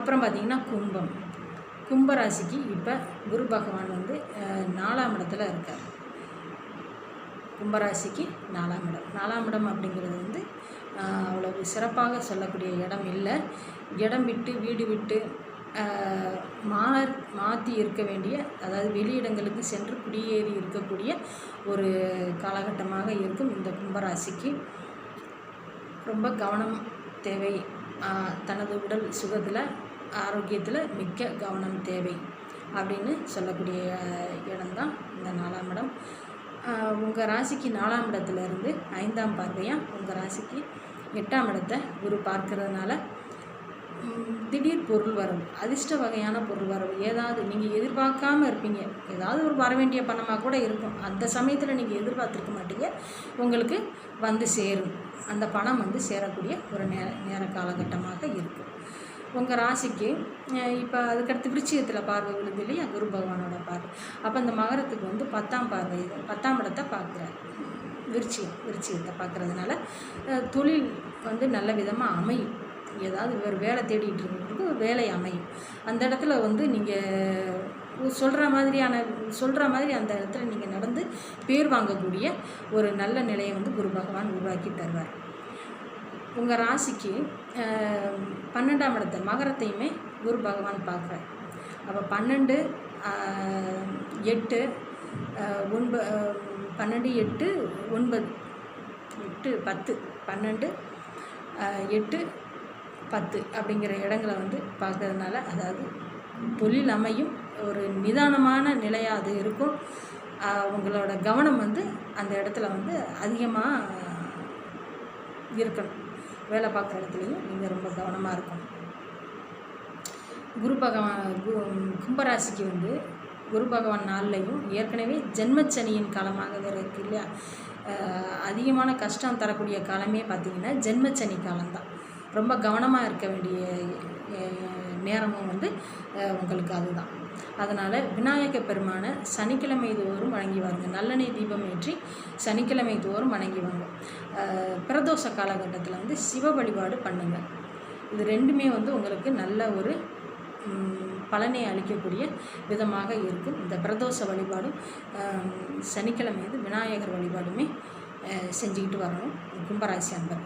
அப்புறம் பார்த்திங்கன்னா கும்பம். கும்பராசிக்கு இப்போ குரு பகவான் வந்து நாலாம் இடத்துல இருக்கார். கும்பராசிக்கு நாலாம் இடம். நாலாம் இடம் அப்படிங்கிறது வந்து அவ்வளவு சிறப்பாக சொல்லக்கூடிய இடம் இல்லை. இடம் விட்டு வீடு விட்டு மா மாற்றி இருக்க வேண்டிய அதாவது வெளியிடங்களுக்கு சென்று குடியேறி இருக்கக்கூடிய ஒரு காலகட்டமாக இருக்கும் இந்த கும்பராசிக்கு. ரொம்ப கவனம் தேவை. தனது உடல் சுகத்தில் ஆரோக்கியத்தில் மிக்க கவனம் தேவை அப்படின்னு சொல்லக்கூடிய இடம்தான் இந்த நாலாம் இடம். உங்கள் ராசிக்கு நாலாம் இடத்துலேருந்து ஐந்தாம் பார்வையாக உங்கள் ராசிக்கு எட்டாம் இடத்தை குரு பார்க்கறதுனால திடீர் பொருள் வரவு அதிர்ஷ்ட வகையான பொருள் வரவு ஏதாவது நீங்கள் எதிர்பார்க்காம இருப்பீங்க. ஏதாவது ஒரு வர வேண்டிய பணமாக கூட இருக்கும். அந்த சமயத்தில் நீங்கள் எதிர்பார்த்துருக்க மாட்டீங்க. உங்களுக்கு வந்து சேரும். அந்த பணம் வந்து சேரக்கூடிய ஒரு நேர நேர காலகட்டமாக இருக்கும். உங்கள் ராசிக்கு இப்போ அதுக்கடுத்து விருச்சிகத்தில் பார்வை விழுது இல்லையா? குரு பகவானோட பார்வை. அப்போ அந்த மகரத்துக்கு வந்து பத்தாம் பார்வை பத்தாம் இடத்தை பார்க்குறாரு. விருச்சியம் விருச்சிகத்தை பார்க்குறதுனால தொழில் வந்து நல்ல விதமாக அமையும். ஏதாவது ஒரு வேலை தேடிட்டு இருக்கிறவங்களுக்கு வேலை அமையும். அந்த இடத்துல வந்து நீங்கள் சொல்கிற மாதிரியான சொல்கிற மாதிரி அந்த இடத்துல நீங்கள் நடந்து பேர் வாங்கக்கூடிய ஒரு நல்ல நிலையை வந்து குரு பகவான் உருவாக்கி தருவார். உங்கள் ராசிக்கு பன்னெண்டாம் இடத்தை மகரத்தையுமே குரு பகவான் பார்க்குறார். அப்போ பன்னெண்டு எட்டு ஒன்பது பன்னெண்டு எட்டு ஒன்பது எட்டு பத்து பன்னெண்டு எட்டு பத்து அப்படிங்கிற இடங்களை வந்து பார்க்கறதுனால அதாவது தொழில் அமையும் ஒரு நிதானமான நிலையாக அது இருக்கும். உங்களோட கவனம் வந்து அந்த இடத்துல வந்து அதிகமாக இருக்கணும். வேலை பார்க்குற இடத்துலையும் நீங்கள் ரொம்ப கவனமாக இருக்கணும். குரு பகவான் கு கும்பராசிக்கு வந்து குரு பகவான் நாள்லையும் ஏற்கனவே ஜென்மச்சனியின் காலமாக வேறு இருக்குது இல்லையா அதிகமான கஷ்டம் தரக்கூடிய காலமே பார்த்திங்கன்னா ஜென்மச்சனி காலம்தான். ரொம்ப கவனமாக இருக்க வேண்டிய நேரமும் வந்து உங்களுக்கு அதுதான். அதனால் விநாயக பெருமானை சனிக்கிழமை தோறும் வணங்கி வாங்க நல்லெண்ணெய் தீபம் ஏற்றி சனிக்கிழமை தோறும் வணங்கி வாங்க. பிரதோஷ காலகட்டத்தில் வந்து சிவ வழிபாடு பண்ணுங்கள் இது ரெண்டுமே வந்து உங்களுக்கு நல்ல ஒரு பலனை அளிக்கக்கூடிய விதமாக இருக்கும். இந்த பிரதோஷ வழிபாடும் சனிக்கிழமை வந்து விநாயகர் வழிபாடுமே செஞ்சுக்கிட்டு வரணும். கும்பராசி அன்பர்